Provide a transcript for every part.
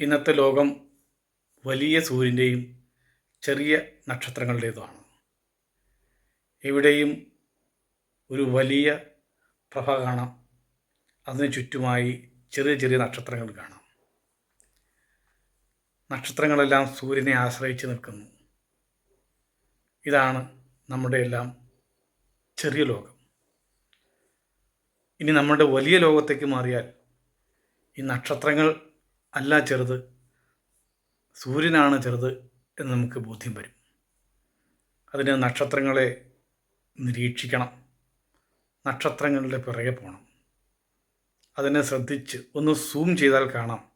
ഇന്നത്തെ ലോകം വലിയ സൂര്യന്റെയും ചെറിയ നക്ഷത്രങ്ങളുടേതുമാണ്. എവിടെയും ഒരു വലിയ പ്രഭ കാണാം. അതിന് ചുറ്റുമായി ചെറിയ ചെറിയ നക്ഷത്രങ്ങൾ കാണാം. നക്ഷത്രങ്ങളെല്ലാം സൂര്യനെ ആശ്രയിച്ച് നിൽക്കുന്നു. ഇതാണ് നമ്മുടെ എല്ലാം ചെറിയ ലോകം. ഇനി നമ്മുടെ വലിയ ലോകത്തേക്ക് മാറിയാൽ ഈ നക്ഷത്രങ്ങൾ അല്ല ചെറുത്. സൂര്യനാണ് ചെറുത് എന്ന് നമുക്ക് ബോധ്യം വരും. അതിന് നക്ഷത്രങ്ങളെ നിരീക്ഷിക്കണം. നക്ഷത്രങ്ങളുടെ പിറകെ പോകണം അതിനെ ശ്രദ്ധിച്ച് ഒന്ന് സൂം ചെയ്താൽ കാണാം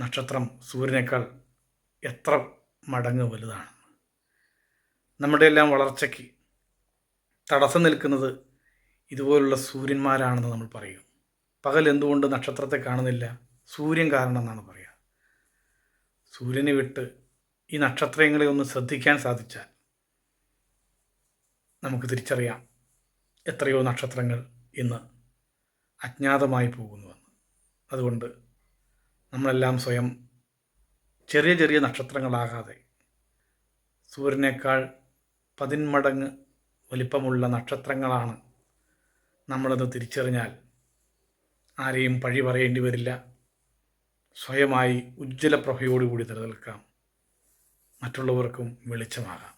നക്ഷത്രം സൂര്യനേക്കാൾ എത്ര മടങ്ങ് വലുതാണ്. നമ്മുടെ എല്ലാം വളർച്ചയ്ക്ക് തടസ്സം നിൽക്കുന്നത് ഇതുപോലുള്ള സൂര്യന്മാരാണെന്ന് നമ്മൾ പറയും. പകൽ എന്തുകൊണ്ട് നക്ഷത്രത്തെ കാണുന്നില്ല? സൂര്യൻ കാരണം എന്നാണ് പറയുക. സൂര്യനെ വിട്ട് ഈ നക്ഷത്രങ്ങളെ ഒന്ന് ശ്രദ്ധിക്കാൻ സാധിച്ചാൽ നമുക്ക് തിരിച്ചറിയാം എത്രയോ നക്ഷത്രങ്ങൾ ഇന്ന് അജ്ഞാതമായി പോകുന്നുവെന്ന്. അതുകൊണ്ട് നമ്മളെല്ലാം സ്വയം ചെറിയ ചെറിയ നക്ഷത്രങ്ങളാകാതെ സൂര്യനേക്കാൾ പതിന്മടങ്ങ് വലിപ്പമുള്ള നക്ഷത്രങ്ങളാണ് നമ്മളത് തിരിച്ചറിഞ്ഞാൽ ആരെയും പഴി പറയേണ്ടി വരില്ല. സ്വയമായി ഉജ്ജ്വല പ്രഭയോടുകൂടി നിലനിൽക്കാം. മറ്റുള്ളവർക്കും വെളിച്ചമാകാം.